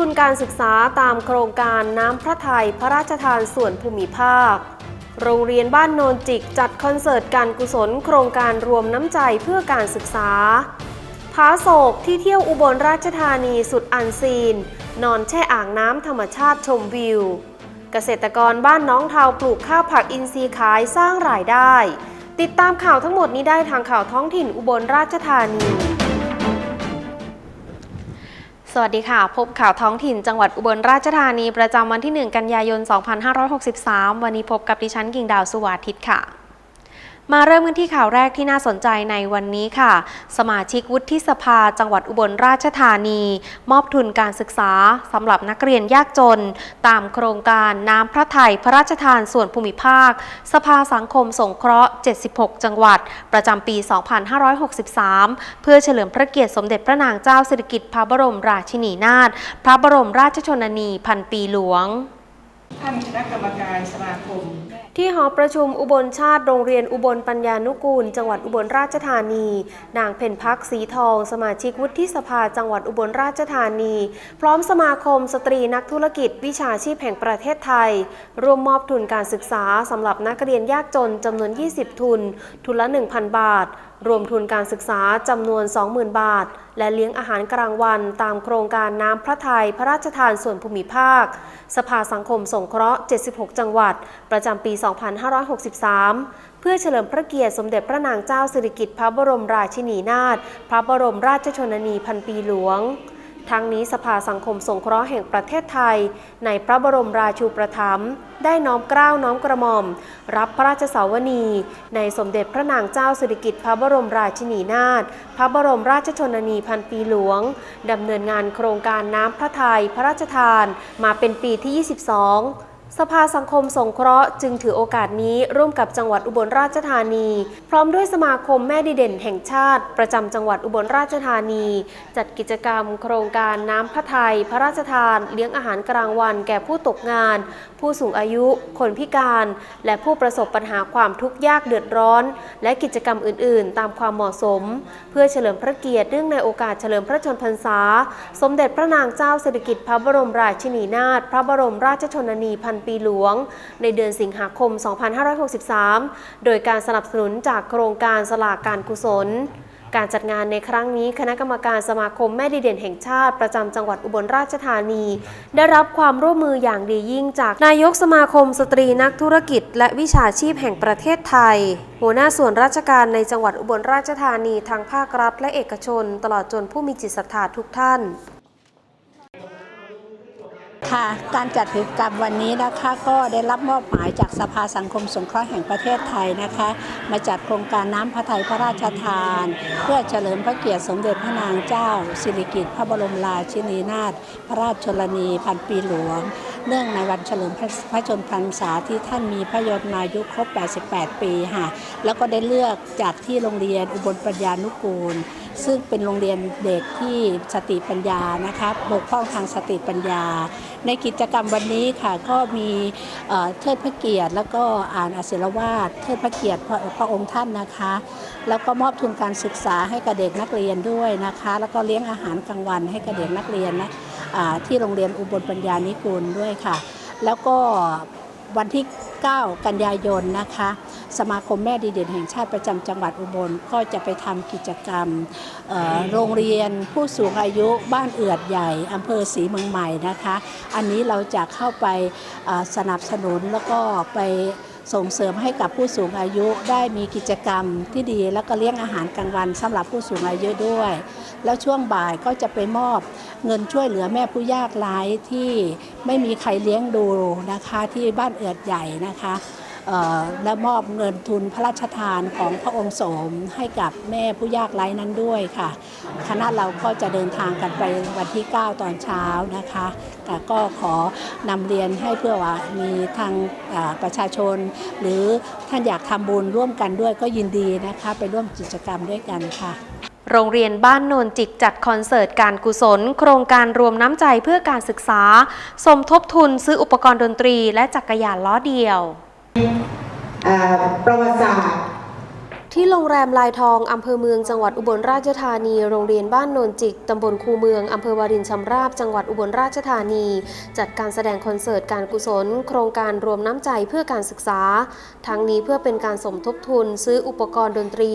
ทุนการศึกษาตามโครงการน้ำพระทัยพระราชทานส่วนภูมิภาค โรงเรียนบ้านโนนจิกจัดคอนเสิร์ตการกุศลโครงการรวมน้ำใจเพื่อการศึกษาผาโศกที่เที่ยวอุบลราชธานีสุดอันซีน นอนแช่อ่างน้ำธรรมชาติชมวิว เกษตรกรบ้านน้องเทาปลูกข้าวผักอินทรีย์ขายสร้างรายได้ ติดตามข่าวทั้งหมดนี้ได้ทางข่าวท้องถิ่นอุบลราชธานี สวัสดีค่ะ พบข่าวท้องถิ่นจังหวัดอุบลราชธานีประจำวันที่ 1 กันยายน 2563 วันนี้พบกับดิฉันกิ่งดาวสุวาทิตค่ะ มาเริ่มกันที่ข่าวแรกที่น่าสนใจในวันนี้ค่ะ สมาชิกวุฒิสภาจังหวัดอุบลราชธานี มอบทุนการศึกษาสำหรับนักเรียนยากจน ตามโครงการน้ำพระไถ่พระราชทานส่วนภูมิภาค สภาสังคมสงเคราะห์ 76 จังหวัด ประจำปี 2563 เพื่อเฉลิมพระเกียรติสมเด็จพระนางเจ้าสิริกิติ์พระบรมราชินีนาถพระบรมราชชนนีพันปีหลวงท่านคณะกรรมการสมาคม ที่หอประชุมอุบลชาติโรงเรียนอุบลปัญญานุกูล จังหวัดอุบลราชธานี นางเพ็ญพักสีทอง สมาชิกวุฒิสภาจังหวัดอุบลราชธานี พร้อมสมาคมสตรีนักธุรกิจ วิชาชีพแห่งประเทศไทย ร่วมมอบทุนการศึกษาสำหรับนักเรียนยากจนจำนวน 20 ทุน ทุนละ 1,000 บาท รวมทุนการศึกษาจำนวน 20,000 บาท และเลี้ยงอาหารกลางวันตามโครงการน้ำพระทัยพระราชทานส่วนภูมิภาค สภาสังคมสงเคราะห์ 76 จังหวัด ประจำปี 2563 เพื่อเฉลิมพระเกียรติสมเด็จพระนางเจ้าสิริกิติ์พระบรมราชินีนาถพระบรมราชชนนีพันปีหลวง ทั้งนี้สภาสังคมสงเคราะห์แห่งประเทศไทย ในพระบรมราชูปถัมภ์ได้น้อมเกล้าน้อมกระหม่อม รับพระราชสาวนี ในสมเด็จพระนางเจ้าสิริกิติ์พระบรมราชินีนาถพระบรมราชชนนีพันปีหลวงดำเนินงานโครงการน้ำพระทัยพระราชทาน มาเป็นปีที่ 22 สภาสังคมสงเคราะห์จึงถือโอกาสนี้ร่วมกับจังหวัดอุบลราชธานี พร้อมด้วยสมาคมแม่ดีเด่นแห่งชาติ ประจำจังหวัดอุบลราชธานี จัดกิจกรรมโครงการน้ำพระทัยพระราชทาน เลี้ยงอาหารกลางวันแก่ผู้ตกงาน ผู้สูงอายุ คนพิการ และผู้ประสบปัญหาความทุกข์ยากเดือดร้อน และกิจกรรมอื่น ๆ ตามความเหมาะสม เพื่อเฉลิมพระเกียรติเนื่องในโอกาสเฉลิมพระชนพรรษา สมเด็จพระนางเจ้าสิริกิติ์พระบรมราชินีนาถพระบรมราชชนนีพันปีหลวง ในเดือนสิงหาคม 2563 โดยการสนับสนุนจากโครงการสลากการกุศล การจัดงานในครั้งนี้คณะกรรมการสมาคมแม่ดีเด่นแห่งชาติ ประจำจังหวัดอุบลราชธานี ได้รับความร่วมมืออย่างดียิ่งจากนายกสมาคมสตรีนักธุรกิจ และวิชาชีพแห่งประเทศไทย หัวหน้าส่วนราชการในจังหวัดอุบลราชธานีทางภาครัฐและเอกชน ตลอดจนผู้มีจิตศรัทธาทุกท่าน ค่ะการจัดกิจกรรมวันนี้นะคะก็ได้รับมอบหมายจากสภาสังคมสงเคราะห์แห่งประเทศไทยนะคะ มาจัดโครงการน้ำพระทัยพระราชทาน เพื่อเฉลิมพระเกียรติสมเด็จพระนางเจ้า สิริกิติ์พระบรมราชินีนาถพระราชชนนีพันปีหลวง เนื่องในวันเฉลิมพระพระชนพรรษาที่ท่านมีพระยนมายุครบ 88 ปีค่ะ แล้วก็ได้เลือกจัดที่โรงเรียนอุบลปัญญานุกูล ซึ่งเป็นโรงเรียนเด็กที่สติปัญญานะคะบกพร่องทางสติปัญญา ในกิจกรรมวันนี้ค่ะก็มีเทิดพระเกียรติแล้วก็อ่านอาศิรวาทเทิดพระเกียรติพระพระองค์ท่านนะคะ แล้วก็มอบทุนการศึกษาให้กับเด็กนักเรียนด้วยนะคะ แล้วก็เลี้ยงอาหารกลางวันให้กับเด็กนักเรียนนะ ที่โรงเรียนอุบลปัญญานิกุลด้วยค่ะ แล้วก็วันที่ 9 กันยายนนะคะ สมาคมแม่ดีเด่นแห่งชาติประจำจังหวัดอุบลก็จะไปทำกิจกรรมโรงเรียนผู้สูงอายุบ้านเอือดใหญ่อำเภอศรีเมืองใหม่นะคะ อันนี้เราจะเข้าไปสนับสนุนแล้วก็ไป ส่งเสริมให้กับผู้สูงอายุได้มีกิจกรรมที่ดี แล้วก็เลี้ยงอาหารกลางวันสำหรับผู้สูงอายุด้วย แล้วช่วงบ่ายก็จะไปมอบเงินช่วยเหลือแม่ผู้ยากไร้ที่ไม่มีใครเลี้ยงดูนะคะที่บ้านเอือดใหญ่นะคะและมอบเงินทุนพระราชทานของพระองค์สมให้กับแม่ผู้ยากไร้นั้นด้วยค่ะ คณะเราก็จะเดินทางกันไปวันที่ 9 ตอนเช้านะคะ ก็ขอนำเรียนให้เพื่อว่ามีทางอ่าประชาชน หรือท่านอยากทำบุญร่วมกันด้วยก็ยินดีนะคะไปร่วมกิจกรรมด้วยกันค่ะโรงเรียนบ้านโนนจิกจัดคอนเสิร์ตการกุศล โครงการรวมน้ำใจเพื่อการศึกษา สมทบทุนซื้ออุปกรณ์ดนตรีและจักรยานล้อเดียวอ่าประวัติศาสตร์ ที่โรงแรมลายทอง อำเภอเมืองจังหวัดอุบลราชธานี โรงเรียนบ้านโนนจิก ตำบลคูเมือง อำเภอวารินชำราบ จังหวัดอุบลราชธานี จัดการแสดงคอนเสิร์ตการกุศล โครงการรวมน้ำใจเพื่อการศึกษา ทั้งนี้เพื่อเป็นการสมทบทุน ซื้ออุปกรณ์ดนตรี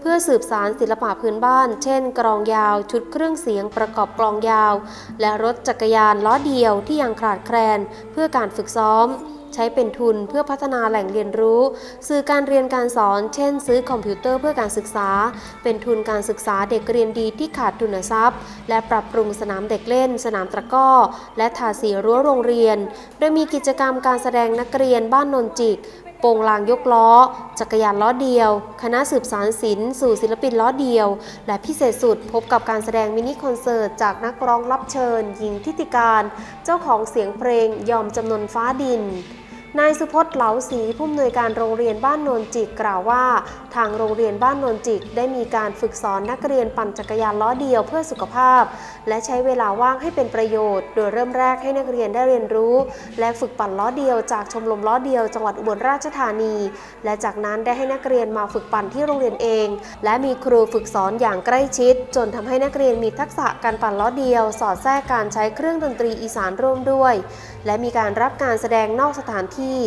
เพื่อสืบสารศิลปะพื้นบ้าน เช่นกรองยาว ชุดเครื่องเสียง ประกอบกลองยาว และรถจักรยานล้อเดียวที่ยังขาดแคลน เพื่อการฝึกซ้อม ใช้เป็นทุนเพื่อพัฒนาแหล่งเรียนรู้ สื่อการเรียนการสอน เช่น ซื้อคอมพิวเตอร์เพื่อการศึกษา เป็นทุนการศึกษาเด็กเรียนดีที่ขาดทุนทรัพย์ และปรับปรุงสนามเด็กเล่น สนามตะก้อ และทาสีรั้วโรงเรียน โดยมีกิจกรรมการแสดงนักเรียนบ้านนนจิกโปงลางยกล้อ จักรยานล้อเดียว คณะสืบสารศิลป์สู่ศิลปินล้อเดียว และพิเศษสุดพบกับการแสดงมินิคอนเสิร์ต จากนักร้องรับเชิญหญิงทิติการ เจ้าของเสียงเพลงยอมจำนนฟ้าดิน นายสุพจน์เหลาศรีผู้อำนวยการโรงเรียนบ้านโนนจิกกล่าวว่า ทางโรงเรียนบ้านโนนจิกได้มีการฝึกสอนนักเรียนปั่นจักรยานล้อเดียวเพื่อสุขภาพ และใช้เวลาว่างให้เป็นประโยชน์ โดยเริ่มแรกให้นักเรียนได้เรียนรู้ และฝึกปั่นล้อเดียวจากชมรมล้อเดียว จังหวัดอุบลราชธานี และจากนั้นได้ให้นักเรียนมาฝึกปั่นที่โรงเรียนเอง และมีครูฝึกสอนอย่างใกล้ชิด จนทำให้นักเรียนมีทักษะการปั่นล้อเดียว สอดแทรกการใช้เครื่องดนตรีอีสานร่วมด้วย และมีการรับการแสดงนอกสถานที่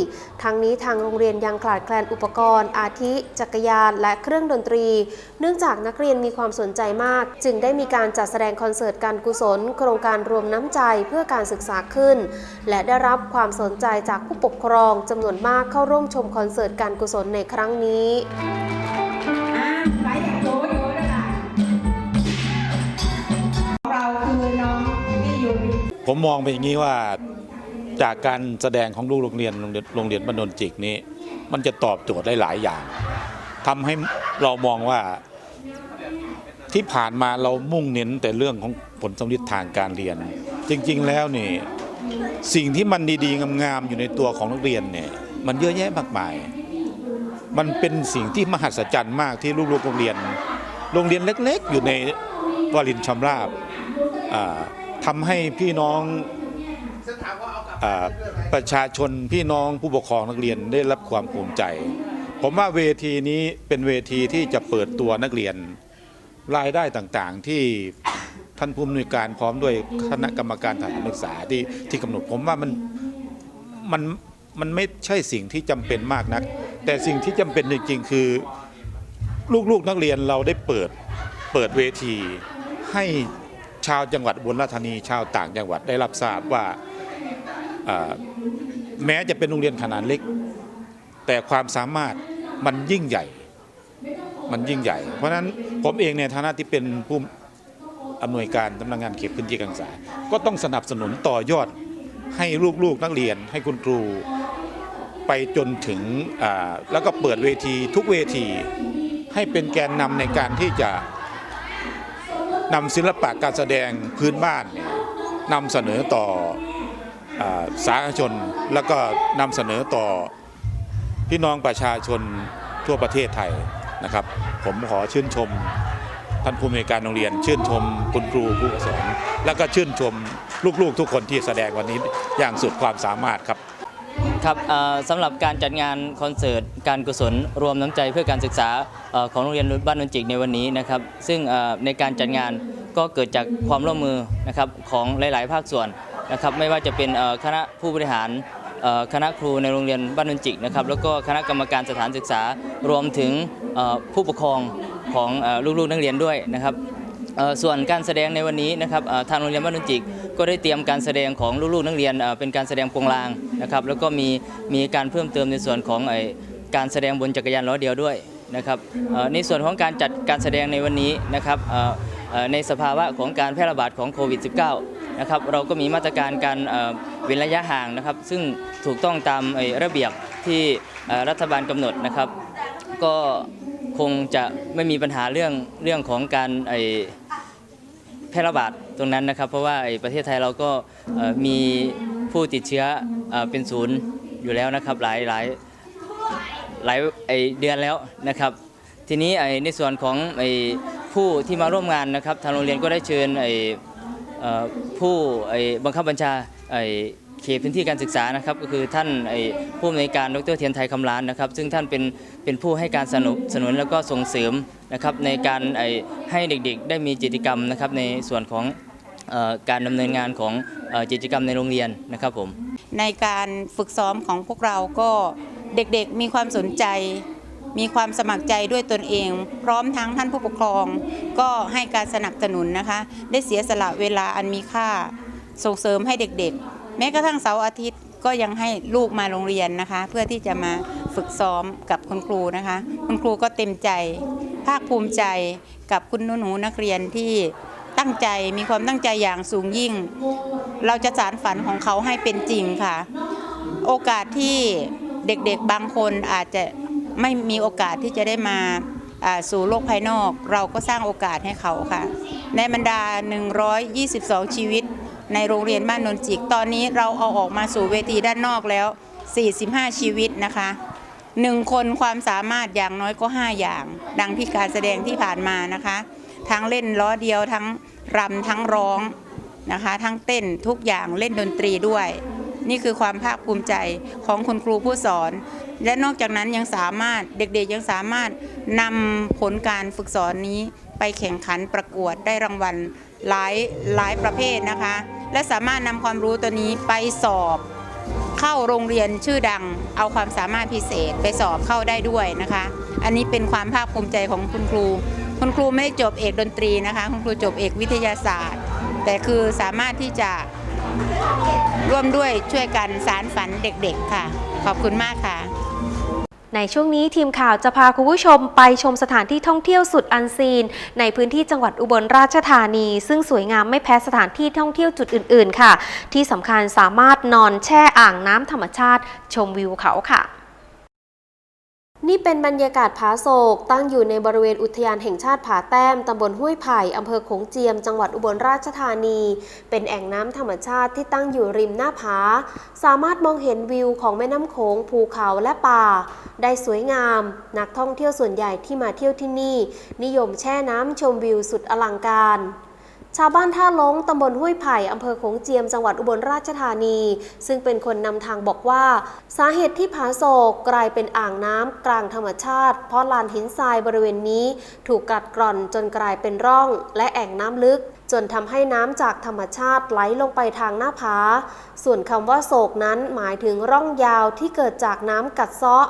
ทั้งนี้ทางโรงเรียนยังขาดแคลนอุปกรณ์ อาทิ จักรยาน และเครื่องดนตรี เนื่องจากนักเรียนมีความสนใจมาก จึงได้มีการจัดแสดงคอนเสิร์ตการกุศล โครงการรวมน้ำใจเพื่อการศึกษาขึ้น และได้รับความสนใจจากผู้ปกครองจำนวนมากเข้าร่วมชมคอนเสิร์ตการกุศลในครั้งนี้อ่าไปอย่างโยโย่ได้ละของเราคือน้องที่อยู่ผมมองไปอย่างนี้ว่า จากการแสดงของลูกโรงเรียนโรงเรียนโรรนบ้านนนจิกนี้ มันจะตอบโจทย์ได้หลายอย่างทำให้เรามองว่าที่ผ่านมาเรามุ่งเน้นแต่เรื่องของผลสำลิดทางการเรียน จริง ๆ แล้วนี่สิ่งที่มันดีๆงามๆอยู่ในตัวของนักเรียนเนี่ยมันเยอะแยะมากมาย มันเป็นสิ่งที่มหัศจรรย์มากที่ลูกๆโรงเรียน โรงเรียนเล็ก ๆ อยู่ในวารินชำราบอ่าทำให้พี่น้องอา ประชาชนพี่น้องผู้ปกครองนักเรียนได้รับความภูมิใจ ผมว่าเวทีนี้เป็นเวทีที่จะเปิดตัวนักเรียนรายได้ต่างๆที่ท่านผู้อำนวยการพร้อมด้วยคณะกรรมการสถานศึกษาที่ที่กำหนดผมว่ามันมันมันไม่ใช่สิ่งที่จำเป็นมากนัก แต่สิ่งที่จำเป็นจริงๆคือลูกๆนักเรียนเราได้เปิดเปิดเวทีให้ชาวจังหวัดอุบลราชธานีชาวต่างจังหวัดได้รับทราบว่า แม้จะเป็นโรงเรียนขนาดเล็ก แต่ความสามารถมันยิ่งใหญ่ มันยิ่งใหญ่ เพราะฉะนั้นผมเองในฐานะที่เป็นผู้อำนวยการสำนักงานเขตพื้นที่การศึกษา ก็ต้องสนับสนุนต่อยอดให้ลูกๆนักเรียนให้คุณครูไปจนถึงแล้วก็เปิดเวทีทุกเวทีให้เป็นแกนนำในการที่จะนำศิลปะการแสดงพื้นบ้านนี่นำเสนอต่อ สาธารณชน แล้วก็นำเสนอต่อพี่น้องประชาชนทั่วประเทศไทยนะครับ ผมขอชื่นชมท่านผู้อำนวยการโรงเรียน ชื่นชมคุณครูผู้สอนแล้วก็ชื่นชมลูกๆ ทุกคนที่แสดงวันนี้อย่างสุดความสามารถครับ ครับสำหรับการจัดงานคอนเสิร์ตการกุศลรวมน้ำใจเพื่อการศึกษาอของโรงเรียนบ้านนนจิกในวันนี้นะครับ ซึ่งในการจัดงานก็เกิดจากความร่วมมือนะครับของหลาย ๆ ภาคส่วน นะครับไม่ว่าจะเป็นคณะผู้บริหารคณะครูในโรงเรียนบ้านนนจิกนะครับแล้วก็คณะกรรมการสถานศึกษารวมถึงผู้ปกครองของลูกๆนักเรียนด้วยนะครับส่วนการแสดงในวันนี้นะครับทางโรงเรียนบ้านนนจิก ก็ได้เตรียมการแสดงของลูกๆนักเรียนเป็นการแสดงโปรงลางนะครับแล้วก็มีมีการเพิ่มเติมในส่วนของการแสดงบนจักรยานล้อเดียวด้วยนะครับในส่วนของการจัดการแสดงในวันนี้นะครับในสภาวะของการแพร่ระบาดของโควิด -19 นะครับเราก็มีมาตรการการเว้นระยะห่างนะครับ ซึ่งถูกต้องตามระเบียบที่รัฐบาลกำหนดนะครับ ก็คงจะไม่มีปัญหาเรื่องเรื่องของการไอแพร่ระบาดตรงนั้นนะครับ เพราะว่าไอประเทศไทยเราก็มีผู้ติดเชื้อเป็นศูนย์อยู่แล้วนะครับหลายหลายหลายไอเดือนแล้วนะครับ ทีนี้ไอในส่วนของไอผู้ที่มาร่วมงานนะครับทางโรงเรียนก็ได้เชิญไอ ผู้บังคับบัญชาเขตพื้นที่การศึกษานะครับก็คือท่านผู้อำนวยการดรเทียนไทยคำล้านนะครับ ซึ่งท่านเป็นเป็นผู้ให้การสนับสนุนแล้วก็ส่งเสริมนะครับในการให้เด็กๆ ได้มีกิจกรรมนะครับในส่วนของการดำเนินงานของกิจกรรมในโรงเรียนนะครับผมในการฝึกซ้อมของพวกเราก็เด็กๆมีความสนใจ มีความสมัครใจด้วยตนเอง พร้อมทั้งท่านผู้ปกครอง ก็ให้การสนับสนุนนะคะ ได้เสียสละเวลาอันมีค่า ส่งเสริมให้เด็กๆ แม้กระทั่งเสาร์อาทิตย์ก็ยังให้ลูกมาโรงเรียนนะคะ เพื่อที่จะมาฝึกซ้อมกับคุณครูนะคะ คุณครูก็เต็มใจ ภาคภูมิใจกับคุณหนูนักเรียนที่ตั้งใจมีความตั้งใจอย่างสูงยิ่ง เราจะสารฝันของเขาให้เป็นจริงค่ะ โอกาสที่เด็กๆบางคนอาจจะ ไม่มีโอกาสที่จะได้มาสู่โลกภายนอก เราก็สร้างโอกาสให้เขาค่ะ ในบรรดา 122 ชีวิต ในโรงเรียนบ้านนนจิก ตอนนี้เราเอาออกมาสู่เวทีด้านนอกแล้ว 45 ชีวิตนะคะหนึ่งคนความสามารถอย่างน้อยก็ 5 อย่าง ดังที่การแสดงที่ผ่านมานะคะ ทั้งเล่นล้อเดียวทั้งรำทั้งร้องนะคะ ทั้งเต้นทุกอย่างเล่นดนตรีด้วย นี่คือความภาคภูมิใจของคุณครูผู้สอน และนอกจากนั้นยังสามารถเด็กๆยังสามารถนำผลการฝึกสอนนี้ไปแข่งขันประกวดได้รางวัลหลายหลายประเภทนะคะ และสามารถนำความรู้ตัวนี้ไปสอบเข้าโรงเรียนชื่อดัง เอาความสามารถพิเศษไปสอบเข้าได้ด้วยนะคะ อันนี้เป็นความภาคภูมิใจของคุณครู คุณครูไม่ได้จบเอกดนตรีนะคะ คุณครูจบเอกวิทยาศาสตร์ แต่คือสามารถที่จะ ร่วมด้วยช่วยกันสารฝันเด็กๆค่ะ ขอบคุณมากค่ะ ในช่วงนี้ทีมข่าวจะพาคุณผู้ชมไปชมสถานที่ท่องเที่ยวสุดอันซีน ในพื้นที่จังหวัดอุบลราชธานี ซึ่งสวยงามไม่แพ้สถานที่ท่องเที่ยวจุดอื่น ๆ ค่ะ ที่สำคัญสามารถนอนแช่อ่างน้ำธรรมชาติ ชมวิวเขาค่ะ นี่เป็นบรรยากาศผาโศกตั้งอยู่ในบริเวณอุทยานแห่งชาติผาแต้ม ตำบลห้วยไผ่อำเภอโขงเจียม จังหวัดอุบลราชธานี เป็นแอ่งน้ำธรรมชาติที่ตั้งอยู่ริมหน้าผา สามารถมองเห็นวิวของแม่น้ำโขง ภูเขาและป่า ได้สวยงาม นักท่องเที่ยวส่วนใหญ่ที่มาเที่ยวที่นี่ นิยมแช่น้ำชมวิวสุดอลังการ ชาวบ้านท่าล้งตำบลห้วยไผ่อำเภอโขงเจียม จังหวัดอุบลราชธานี ซึ่งเป็นคนนำทางบอกว่า สาเหตุที่ผาโศกกลายเป็นอ่างน้ำกลางธรรมชาติ เพราะลานหินทรายบริเวณนี้ ถูกกัดกร่อนจนกลายเป็นร่อง และแอ่งน้ำลึก จนทำให้น้ำจากธรรมชาติไหลลงไปทางหน้าผา ส่วนคำว่าโศกนั้นหมายถึงร่องยาวที่เกิดจากน้ำกัดเซาะ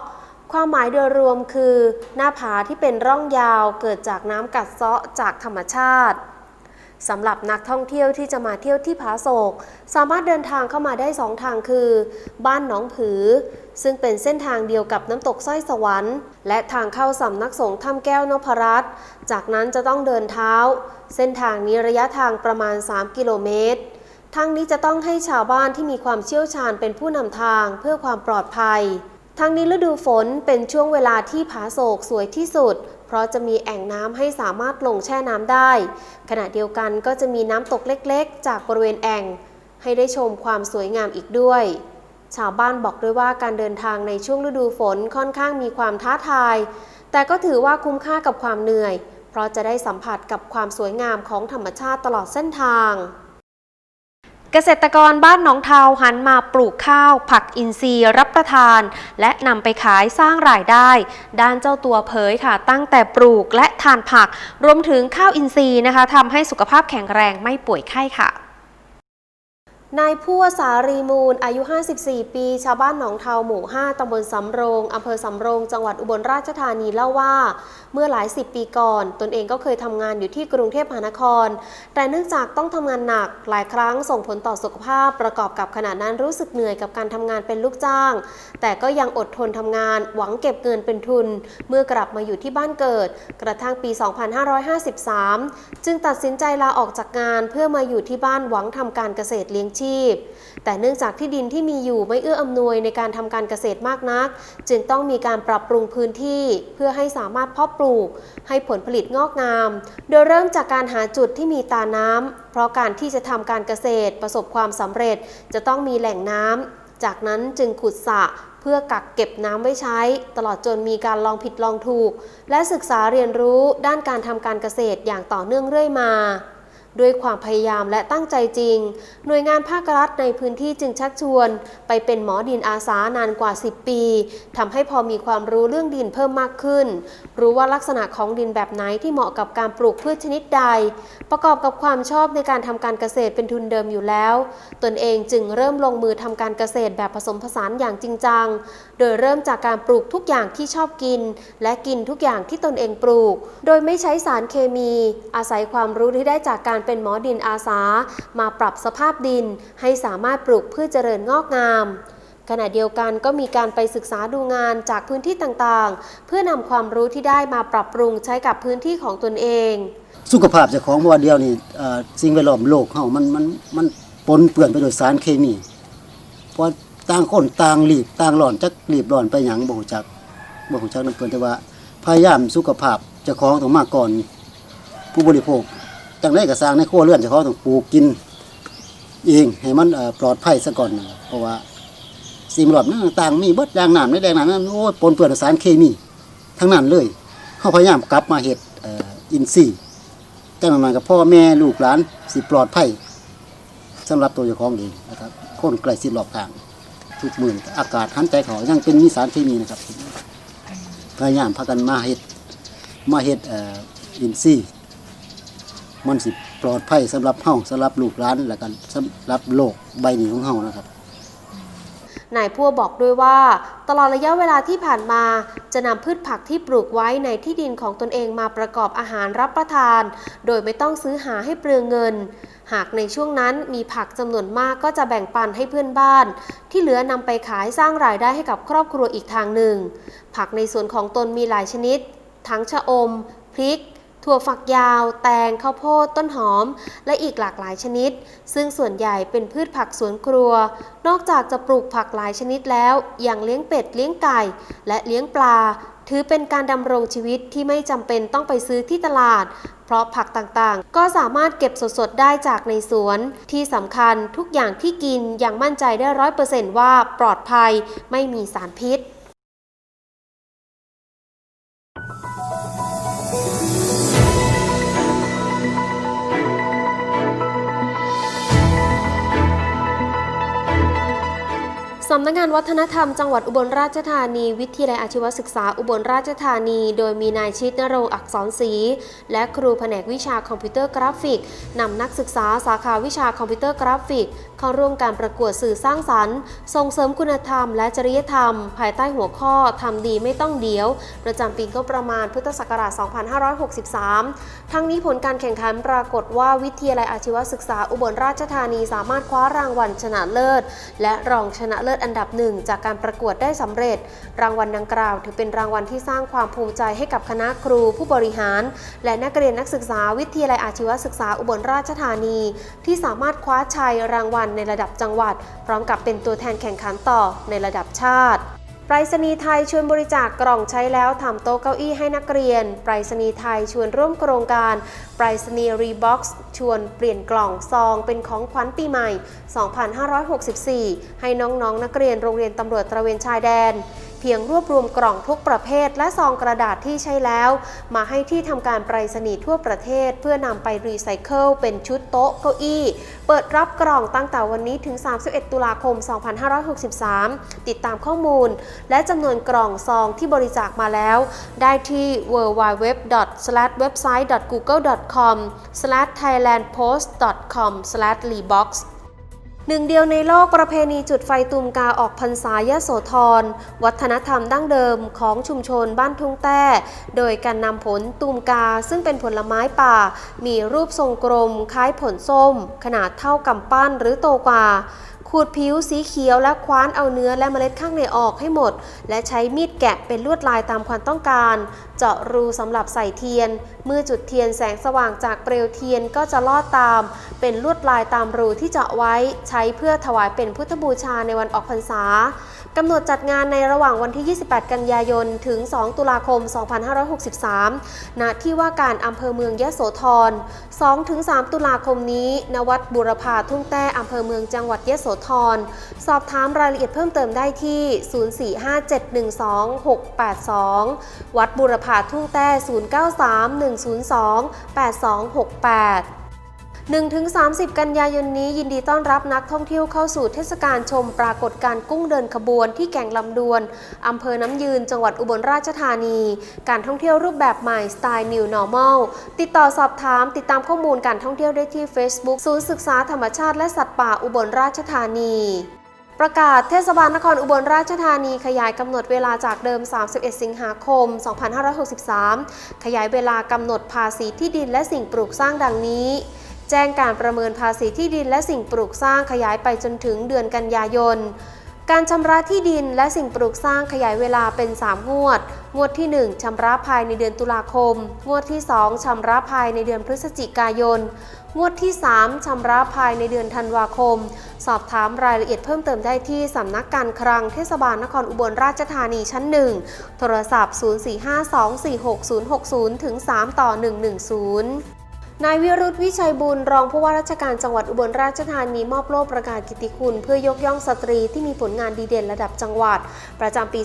ความหมายโดยรวมคือ หน้าผาที่เป็นร่องยาวเกิดจากน้ำกัดเซาะจากธรรมชาติ สำหรับนักท่องเที่ยวที่จะมาเที่ยวที่ผาโศก สามารถเดินทางเข้ามาได้สองทางคือ บ้านหนองผือ ซึ่งเป็นเส้นทางเดียวกับน้ำตกสร้อยสวรรค์ และทางเข้าสำนักสงฆ์ถ้ำแก้วนพรัตน์จากนั้นจะต้องเดินเท้า เส้นทางนี้ระยะทางประมาณ 3 กิโลเมตร ทั้งนี้จะต้องให้ชาวบ้านที่มีความเชี่ยวชาญเป็นผู้นำทางเพื่อความปลอดภัยทั้งนี้ฤดูฝนเป็นช่วงเวลาที่ผาโศกสวยที่สุด เพราะจะมีแอ่งน้ำให้สามารถลงแช่น้ำได้ ขณะเดียวกันก็จะมีน้ำตกเล็กๆ จากบริเวณแอ่ง ให้ได้ชมความสวยงามอีกด้วย ชาวบ้านบอกด้วยว่าการเดินทางในช่วงฤดูฝนค่อนข้างมีความท้าทาย แต่ก็ถือว่าคุ้มค่ากับความเหนื่อย เพราะจะได้สัมผัสกับความสวยงามของธรรมชาติตลอดเส้นทาง เกษตรกรบ้านหนองเทาหันมาปลูกข้าว ผักอินทรีย์รับประทาน และนำไปขายสร้างรายได้ ด้านเจ้าตัวเผยค่ะ ตั้งแต่ปลูกและทานผัก รวมถึงข้าวอินทรีย์นะคะทำให้สุขภาพแข็งแรงไม่ป่วยไข้ค่ะ นายพัวสารีมูล อายุ 54 ปี ชาวบ้านหนองเทาหมู่ 5 ตำบลสำโรง อำเภอสำโรง จังหวัดอุบลราชธานีเล่าว่า เมื่อหลายสิบปีก่อน ตนเองก็เคยทำงานอยู่ที่กรุงเทพมหานคร แต่เนื่องจากต้องทำงานหนัก หลายครั้งส่งผลต่อสุขภาพ ประกอบกับขณะนั้นรู้สึกเหนื่อยกับการทำงานเป็นลูกจ้าง แต่ก็ยังอดทนทำงาน หวังเก็บเงินเป็นทุน เมื่อกลับมาอยู่ที่บ้านเกิด กระทั่งปี 2553 จึงตัดสินใจลาออกจากงานเพื่อมาอยู่ที่บ้านหวังทำการเกษตรเลี้ยงชีพ แต่เนื่องจากที่ดินที่มีอยู่ไม่เอื้ออำนวยในการทำการเกษตรมากนัก จึงต้องมีการปรับปรุงพื้นที่เพื่อให้สามารถเพาะปลูก ให้ผลผลิตงอกงาม โดยเริ่มจากการหาจุดที่มีตาน้ำเพราะการที่จะทำการเกษตรประสบความสำเร็จ จะต้องมีแหล่งน้ำจากนั้นจึงขุดสระเพื่อกักเก็บน้ำไว้ใช้ ตลอดจนมีการลองผิดลองถูก และศึกษาเรียนรู้ด้านการทำการเกษตรอย่างต่อเนื่องเรื่อยมา ด้วยความพยายามและตั้งใจจริง หน่วยงานภาครัฐในพื้นที่จึงชักชวน ไปเป็นหมอดินอาสานานกว่า 10 ปีทำให้พอมีความรู้เรื่องดินเพิ่มมากขึ้น รู้ว่าลักษณะของดินแบบไหนที่เหมาะกับการปลูกพืชชนิดใด ประกอบกับความชอบในการทำการเกษตรเป็นทุนเดิมอยู่แล้ว ตนเองจึงเริ่มลงมือทำการเกษตรแบบผสมผสานอย่างจริงจัง โดยเริ่มจากการปลูกทุกอย่างที่ชอบกิน และกินทุกอย่างที่ตนเองปลูก โดยไม่ใช้สารเคมี อาศัยความรู้ที่ได้จากการเป็นหมอดินอาสา มาปรับสภาพดิน ให้สามารถปลูกพืชเจริญงอกงามขณะเดียวกันก็มีการไปศึกษาดูงานจากพื้นที่ต่างๆ เพื่อนำความรู้ที่ได้มาปรับปรุงใช้กับพื้นที่ของตนเอง สุขภาพจ้าของว่าเดียวนี่สิ่งแวดล้อมโลกเฮามันมันมันปนเปื้อนไปด้วยสารเคมีเพราะ ต่างคนต่างรีบต่างร้อนจักรีบร้อนไปหยังบ่ฮู้จักบ่ฮู้จักนํเพิ่นแต่ว่าพยายามสุขภาพเจ้าของต้องมาก่อน ผู้บริโภคจังไดก็สร้างในครัวเรือนเจ้าของต้องปลูกกิน เองให้มันปลอดภัยซะก่อนเพราะว่าสิ่งแวดล้อมนั้นต่างมีเบิดยางน้ำในแดงน้ำนั้นโอ้ยปนเปื้อนด้วยสารเคมีทั้งนั้นเลยเฮาพยายามกลับมาเฮ็ดอินทรีย์แต่มันมากับพ่อแม่ลูกหลานสิปลอดภัยสำหรับตัวเจ้าของเองนะครับคนใกล้ชิดรอบข้าง ทุกมื่นอากาศหันใจเขายังเป็นมีสารเคมีนะครับพยายามพากันมาเฮ็ดมาเฮ็ดเอ่ออินซี่มันสิปลอดภัยสำหรับเฮาสำหรับลูกหลานและกันสำหรับโลกใบนี้ของเฮานะครับ นายพัวบอกด้วยว่า ตลอดระยะเวลาที่ผ่านมา จะนำพืชผักที่ปลูกไว้ในที่ดินของตนเองมาประกอบอาหารรับประทาน โดยไม่ต้องซื้อหาให้เปลืองเงิน หากในช่วงนั้นมีผักจำนวนมากก็จะแบ่งปันให้เพื่อนบ้าน ที่เหลือนำไปขายสร้างรายได้ให้กับครอบครัวอีกทางหนึ่ง ผักในสวนของตนมีหลายชนิด ทั้งชะอม พริก ถั่วฝักยาว แตง ข้าวโพด ต้นหอม และอีกหลากหลายชนิด ซึ่งส่วนใหญ่เป็นพืชผักสวนครัว นอกจากจะปลูกผักหลายชนิดแล้ว ยังเลี้ยงเป็ด เลี้ยงไก่ และเลี้ยงปลา ถือเป็นการดำรงชีวิตที่ไม่จำเป็นต้องไปซื้อที่ตลาด เพราะผักต่างๆ ก็สามารถเก็บสดๆ ได้จากในสวน ที่สำคัญทุกอย่างที่กินยังมั่นใจได้ร้อยเปอร์เซนต์ว่าปลอดภัย ไม่มีสารพิษ สำนักงานวัฒนธรรมจังหวัดอุบลราชธานี วิทยาลัยอาชีวศึกษาอุบลราชธานี โดยมีนายชิดนรงอักษรศรีและครูแผนกวิชาคอมพิวเตอร์กราฟิกนำนักศึกษาสาขาวิชาคอมพิวเตอร์กราฟิก เข้าร่วมการประกวดสื่อสร้างสรรค์ ส่งเสริมคุณธรรมและจริยธรรม ภายใต้หัวข้อทำดีไม่ต้องเดียว ประจำปีก็ประมาณพุทธศักราช 2563 ทั้งนี้ผลการแข่งขันปรากฏว่าวิทยาลัยอาชีวศึกษาอุบลราชธานีสามารถคว้ารางวัลชนะเลิศ และรองชนะเลิศอันดับหนึ่งจากการประกวดได้สำเร็จ รางวัลดังกล่าว ถือเป็นรางวัลที่สร้างความภูมิใจให้กับคณะครูผู้บริหาร และนักเรียนนักศึกษาวิทยาลัยอาชีวศึกษาอุบลราชธานี ที่สามารถคว้าชัยรางวัลในระดับจังหวัด พร้อมกับเป็นตัวแทนแข่งขันต่อในระดับชาติไปรษณีย์ไทยชวนบริจาคกล่องใช้แล้วทำโต๊ะเก้าอี้ให้นักเรียน ไปรษณีย์ไทยชวนร่วมโครงการ ไปรษณีย์รีบ็อกซ์ชวนเปลี่ยนกล่องซองเป็นของขวัญปีใหม่ 2564 ให้น้องๆนนักเรียนโรงเรียนตำรวจตระเวนชายแดน เพียงรวบรวมกล่องทุกประเภทและซองกระดาษที่ใช้แล้ว มาให้ที่ทำการไปรษณีย์ทั่วประเทศ เพื่อนำไปรีไซเคิลเป็นชุดโต๊ะเก้าอี้ เปิดรับกล่องตั้งแต่วันนี้ถึง 31 ตุลาคม 2563 ติดตามข้อมูล และจำนวนกล่องซองที่บริจาคมาแล้ว ได้ที่ www.website.google.com/thailandpost.com/rebox หนึ่งเดียวในโลกประเพณีจุดไฟตุมกาออกพรรษายโสธร วัฒนธรรมดั้งเดิมของชุมชนบ้านทุ่งแต้ โดยการนำผลตุมกาซึ่งเป็นผลไม้ป่า มีรูปทรงกลมคล้ายผลส้ม ขนาดเท่ากำปั้นหรือโตกว่า ขูดผิวสีเขียวและคว้านเอาเนื้อและเมล็ดข้างในออกให้หมด และใช้มีดแกะเป็นลวดลายตามความต้องการ เจาะรูสำหรับใส่เทียน เมื่อจุดเทียนแสงสว่างจากเปลวเทียนก็จะลอดตาม เป็นลวดลายตามรูที่เจาะไว้ ใช้เพื่อถวายเป็นพุทธบูชาในวันออกพรรษา กำหนดจัดงานในระหว่างวันที่ 28 กันยายน ถึง 2 ตุลาคม 2563 ณ ที่ว่าการอำเภอเมืองยะโสธร 2-3 ตุลาคมนี้ณวัดบุรพาทุ่งแต้อำเภอเมืองจังหวัดยะโสธร สอบถามรายละเอียดเพิ่มเติมได้ที่ 045712682 วัดบุรพาทุ่งแต้ 0931028268 1-30 กันยายนนี้ยินดีต้อนรับนักท่องเที่ยวเข้าสู่เทศกาลชมปรากฏการ์กุ้งเดินขบวนที่แก่งลำดวนอำเภอน้ำยืนจังหวัดอุบลราชธานี การท่องเที่ยวรูปแบบใหม่สไตล์ New Normal ติดต่อสอบถามติดตามข้อมูลการท่องเที่ยวได้ที่ Facebook ศูนย์ศึกษาธรรมชาติและสัตว์ป่าอุบลราชธานีประกาศเทศบาลนครอุบลราชธานีขยายกำหนดเวลาจากเดิม 31 สิงหาคม 2563 ขยายเวลากำหนดภาษีที่ดินและสิ่งปลูกสร้างดังนี้ แจ้งการประเมินภาษีที่ดินและสิ่งปลูกสร้างขยายไปจนถึงเดือนกันยายน การชำระที่ดินและสิ่งปลูกสร้างขยายเวลาเป็น 3 งวด งวดที่ 1ชำระภายในเดือนตุลาคม งวดที่ 2ชำระภายในเดือนพฤศจิกายน งวดที่ 3ชำระภายในเดือนธันวาคม สอบถามรายละเอียดเพิ่มเติมได้ที่สำนักการคลังเทศบาลนครอุบลราชธานีชั้น 1 โทรศัพท์ 0452466060ถึง3ต่อ110 นายวิรุธวิชัยบุญรองผู้ว่าราชการจังหวัดอุบลราชธานีมอบโล่ประกาศกิติคุณ เพื่อยกย่องสตรีที่มีผลงานดีเด่นระดับจังหวัด ประจำปี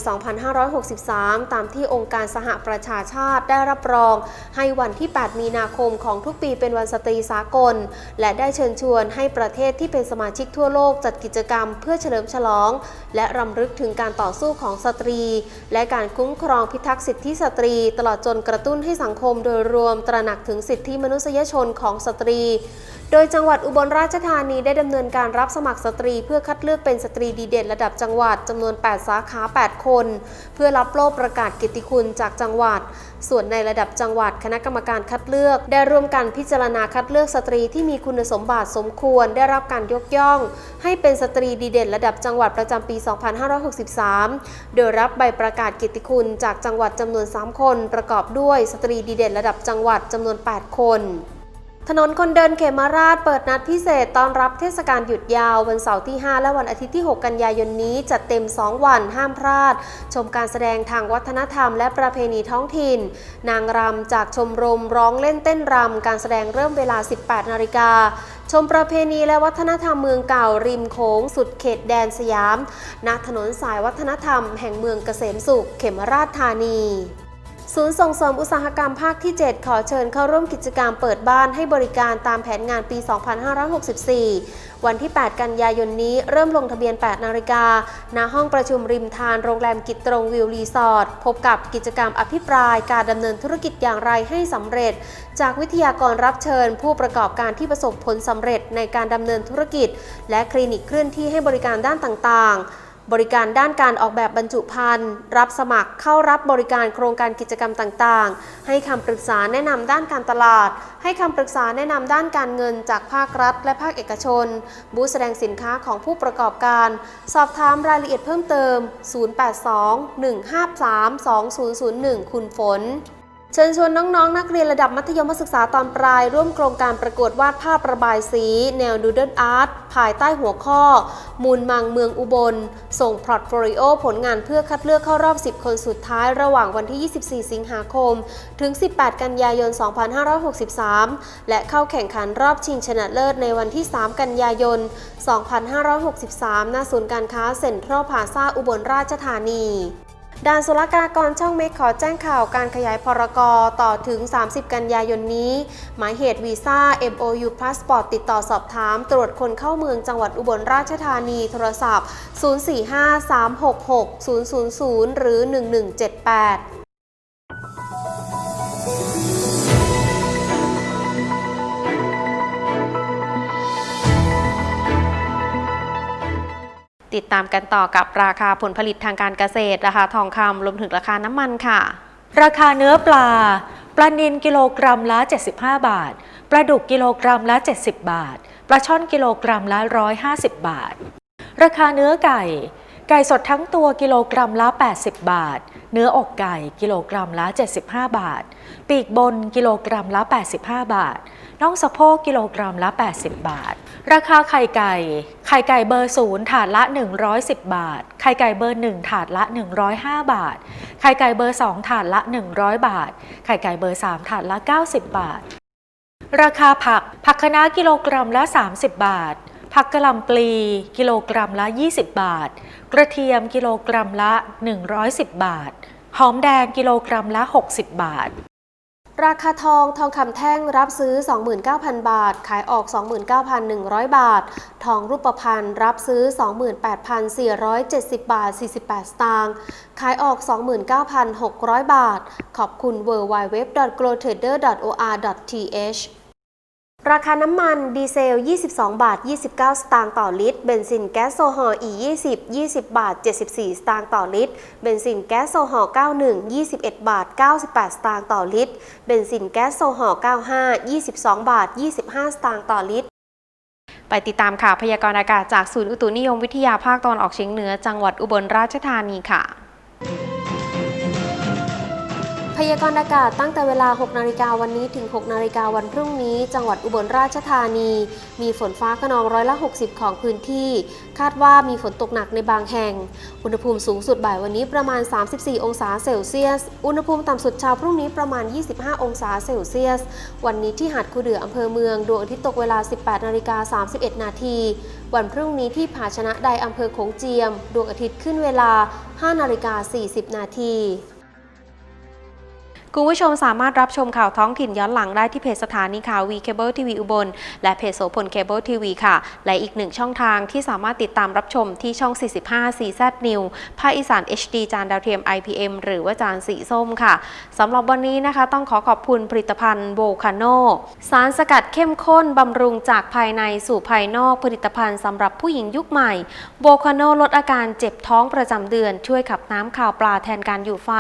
2563 ตามที่องค์การสหประชาชาติได้รับรอง ให้วันที่ 8 มีนาคมของทุกปีเป็นวันสตรีสากล และได้เชิญชวนให้ประเทศที่เป็นสมาชิกทั่วโลกจัดกิจกรรมเพื่อเฉลิมฉลอง และรำลึกถึงการต่อสู้ของสตรี และการคุ้มครองพิทักษ์สิทธิสตรี ตลอดจนกระตุ้นให้สังคมโดยรวมตระหนักถึงสิทธิมนุษยชนของสตรี โดยจังหวัดอุบลราชธานีได้ดำเนินการรับสมัครสตรี เพื่อคัดเลือกเป็นสตรีดีเด่นระดับจังหวัดจำนวน 8 สาขา 8 คน เพื่อรับโล่ประกาศกิตติคุณจากจังหวัด ส่วนในระดับจังหวัดคณะกรรมการคัดเลือก ได้ร่วมกันพิจารณาคัดเลือกสตรีที่มีคุณสมบัติสมควร ได้รับการยกย่อง ให้เป็นสตรีดีเด่นระดับจังหวัดประจำปี 2563 โดยรับใบประกาศกิตติคุณจากจังหวัดจำนวน 3 คน ประกอบด้วยสตรีดีเด่นระดับจังหวัดจำนวน 8 คน ถนนคนเดินเขมราชเปิดนัดพิเศษต้อนรับเทศกาลหยุดยาววันเสาร์ที่ 5 และวันอาทิตย์ที่ 6 กันยายนนี้จัดเต็ม 2 วันห้ามพลาด ชมการแสดงทางวัฒนธรรมและประเพณีท้องถิ่น นางรำจากชมรมร้องเล่นเต้นรำ การแสดงเริ่มเวลา 18 นาฬิกา ชมประเพณีและวัฒนธรรมเมืองเก่าริมโขงสุดเขตแดนสยามณถนนสายวัฒนธรรมแห่งเมืองเกษมสุข เขมราชธานี ศูนย์ส่งเสริมอุตสาหกรรมภาคที่ 7 ขอเชิญเข้าร่วมกิจกรรมเปิดบ้านให้บริการตามแผนงานปี 2564 วันที่ 8 กันยายนนี้เริ่มลงทะเบียน 8 นาฬิกา ณ ห้องประชุมริมทานโรงแรมกิจตรงวิวรีสอร์ท พบกับกิจกรรมอภิปรายการดำเนินธุรกิจอย่างไรให้สำเร็จ จากวิทยากรรับเชิญ ผู้ประกอบการที่ประสบผลสำเร็จในการดำเนินธุรกิจ และคลินิกเคลื่อนที่ให้บริการด้านต่างๆ บริการด้านการออกแบบบรรจุภัณฑ์ รับสมัครเข้ารับบริการโครงการกิจกรรมต่างๆ ให้คำปรึกษาแนะนำด้านการตลาด ให้คำปรึกษาแนะนำด้านการเงินจากภาครัฐ และภาคเอกชน บูธแสดงสินค้าของผู้ประกอบการ สอบถามรายละเอียดเพิ่มเติม 082-153-2001 คุณฝน เชิญชวนน้องๆ นักเรียนระดับมัธยมศึกษาตอนปลาย ร่วมโครงการประกวดวาดภาพระบายสี แนวดูเดิลอาร์ตภายใต้หัวข้อ มูลมังเมืองอุบล ส่งพอร์ตโฟลิโอผลงานเพื่อคัดเลือกเข้ารอบ 10 คนสุดท้ายระหว่างวันที่ 24 สิงหาคม ถึง 18 กันยายน 2563 และเข้าแข่งขันรอบชิงชนะเลิศในวันที่ 3 กันยายน 2563 ณ ศูนย์การค้าเซ็นทรัลพาซาอุบลราชธานี ด่านศุลกากรช่องเมคขอแจ้งข่าวการขยายพรกรต่อถึง 30 กันยายนนี้ หมายเหตุวีซ่า MOU Passport ติดต่อสอบถาม ตรวจคนเข้าเมืองจังหวัดอุบลราชธานีโทรศัพท์ 045-366-000 หรือ 1178 ติดตามกันต่อกับราคาผลผลิตทางการเกษตร ราคาทองคำรวมถึงราคาน้ำมันค่ะ ราคาเนื้อปลา ปลานิลกิโลกรัมละ 75 บาท ปลาดุกกิโลกรัมละ 70 บาท ปลาช่อนกิโลกรัมละ 150 บาท ราคาเนื้อไก่ ไก่สดทั้งตัวกิโลกรัมละ 80 บาท เนื้ออกไก่กิโลกรัมละ 75 บาท ปีกบนกิโลกรัมละ 85 บาท น่องสะโพกกิโลกรัมละ 80 บาท ราคาไข่ไก่ ไข่ไก่เบอร์ศูนย์ถาดละ 110 บาท ไข่ไก่เบอร์หนึ่งถาดละ 105 บาท ไข่ไก่เบอร์2ถาดละ 100 บาท ไข่ไก่เบอร์3ถาดละ 90 บาท ราคาผัก ผักคะน้ากิโลกรัมละ 30 บาท ผักกะหล่ำปลีกิโลกรัมละ 20 บาท กระเทียมกิโลกรัมละ 110 บาท หอมแดงกิโลกรัมละ 60 บาท ราคาทองทองคำแท่งรับซื้อ 29,000 บาท ขายออก 29,100 บาท ทองรูปพรรณรับซื้อ 28,470 บาท 48 สตางค์ขายออก 29,600 บาท ขอบคุณ w w w g l o w t r a d e r o r t h ราคาน้ำมันดีเซล 22 บาท 29 สตางค์ต่อลิตร เบนซินแก๊สโซฮอล์ E20 20 บาท 74 สตางค์ต่อลิตร เบนซินแก๊สโซฮอล์ 91 21 บาท 98 สตางค์ต่อลิตร เบนซินแก๊สโซฮอล์ 95 22 บาท 25 สตางค์ต่อลิตร ไปติดตามข่าวพยากรณ์อากาศจากศูนย์อุตุนิยมวิทยาภาคตะวันออกเฉียงเหนือ จังหวัดอุบลราชธานีค่ะ พยากรณ์อากาศตั้งแต่เวลา 6 นาฬิกาวันนี้ถึง 6 นาฬิกาวันพรุ่งนี้ จังหวัดอุบลราชธานี มีฝนฟ้าขนองร้อยละ 60 ของพื้นที่ คาดว่ามีฝนตกหนักในบางแห่ง อุณหภูมิสูงสุดบ่ายวันนี้ประมาณ 34 องศาเซลเซียส อุณหภูมิต่ำสุดเช้าพรุ่งนี้ประมาณ 25 องศาเซลเซียส วันนี้ที่หาดคูเดืออำเภอเมือง ดวงอาทิตย์ตกเวลา 18 นาฬิกา 31 นาที วันพรุ่งนี้ที่ผาชนะใดอำเภอโขงเจียม ดวงอาทิตย์ขึ้นเวลา 5 นาฬิกา 40 นาที คุณผู้ชมสามารถรับชมข่าวท้องถิ่นย้อนหลังได้ที่เพจสถานีข่าววีเคเบิลทีวีอุบล และเพจโสพลเคเบิลทีวีค่ะ และอีกหนึ่งช่องทางที่สามารถติดตามรับชมที่ช่อง 45 CZ New ภาคอีสาน HD จานดาวเทียม IPM หรือว่าจานสีส้มค่ะสำหรับวันนี้นะคะต้องขอขอบคุณผลิตภัณฑ์โวคาโนสารสกัดเข้มข้นบำรุงจากภายในสู่ภายนอกผลิตภัณฑ์สำหรับผู้หญิงยุคใหม่โวคาโนลดอาการเจ็บท้องประจำเดือน ช่วยขับน้ำข่าวปลาแทนการอยู่ไฟ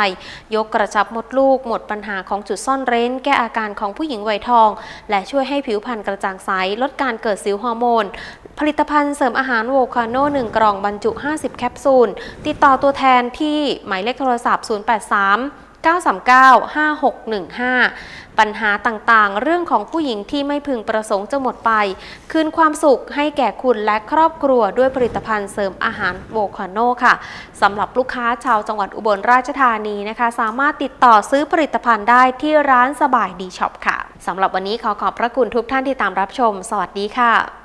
ยกกระชับมดลูกหมดปัญหาของจุดซ่อนเร้น แก้อาการของผู้หญิงวัยทอง และช่วยให้ผิวพรรณกระจ่างใส ลดการเกิดสิวฮอร์โมน ผลิตภัณฑ์เสริมอาหารโวคาโน1กล่องบรรจุ 50 แคปซูล ติดต่อตัวแทนที่หมายเลขโทรศัพท์ 083 939 5615 ปัญหาต่างๆ เรื่องของผู้หญิงที่ไม่พึงประสงค์จะหมดไป คืนความสุขให้แก่คุณและครอบครัวด้วยผลิตภัณฑ์เสริมอาหารโวคาโนค่ะสำหรับลูกค้าชาวจังหวัดอุบลราชธานีนะคะ สามารถติดต่อซื้อผลิตภัณฑ์ได้ที่ร้านสบายดีช็อปค่ะสำหรับวันนี้ขอขอบพระคุณทุกท่านที่ตามรับชม สวัสดีค่ะ